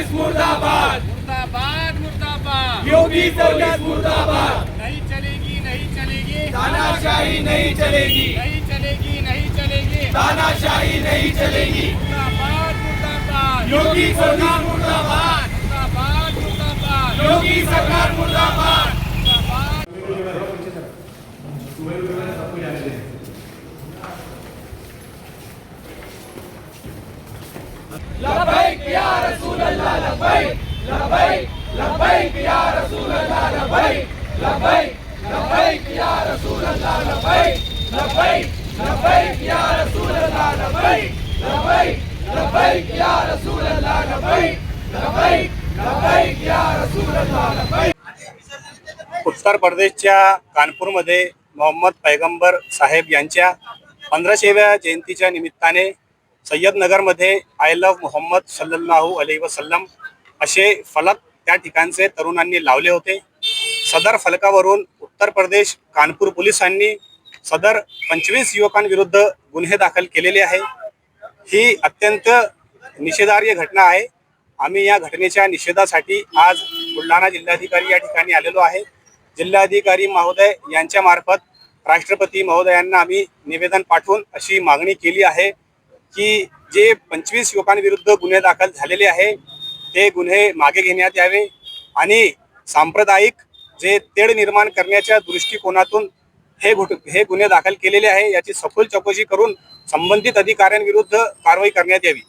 Police मुर्दाबाद। मुर्दाबाद मुर्दाबाद। योगी पोलीस मुर्दाबाद। नहीं चलेगी नहीं चलेगी। तानाशाही नहीं चलेगी। नहीं चलेगी नहीं चलेगी। तानाशाही नहीं चलेगी। मुर्दाबाद मुर्दाबाद। योगी सरकार मुर्दाबाद। मुर्दाबाद मुर्दाबाद। योगी सरकार मुर्दाबाद। मुर्दाबाद। उत्तर प्रदेशच्या कानपूरमध्ये मोहम्मद पैगंबर साहेब यांच्या पंधराशेव्या जयंतीच्या निमित्ताने सय्यदनगरमध्ये आय लव्ह मोहम्मद सल्लल्लाहू अली वसल्लम असे फलक त्या ठिकाणचे तरुणांनी लावले होते. सदर फलकावरून उत्तर प्रदेश कानपूर पोलिसांनी सदर पंचवीस युवकांविरुद्ध गुन्हे दाखल केलेले आहे. ही अत्यंत निषेधार्य घटना आहे. आम्ही या घटनेच्या निषेधासाठी आज बुलढाणा जिल्हाधिकारी या ठिकाणी आलेलो आहे. जिल्हाधिकारी महोदय यांच्यामार्फत राष्ट्रपती महोदयांना आम्ही निवेदन पाठवून अशी मागणी केली आहे. की जे पंचवीस युवकांविरुद्ध गुन्हे दाखल झालेले आहे ते गुन्हे मागे घेण्यात यावे आणि सांप्रदायिक जे तेढ निर्माण करण्याच्या दृष्टिकोनातून हे घुट हे गुन्हे दाखल केलेले आहे याची सखोल चौकशी करून संबंधित अधिकाऱ्यांविरुद्ध कारवाई करण्यात यावी.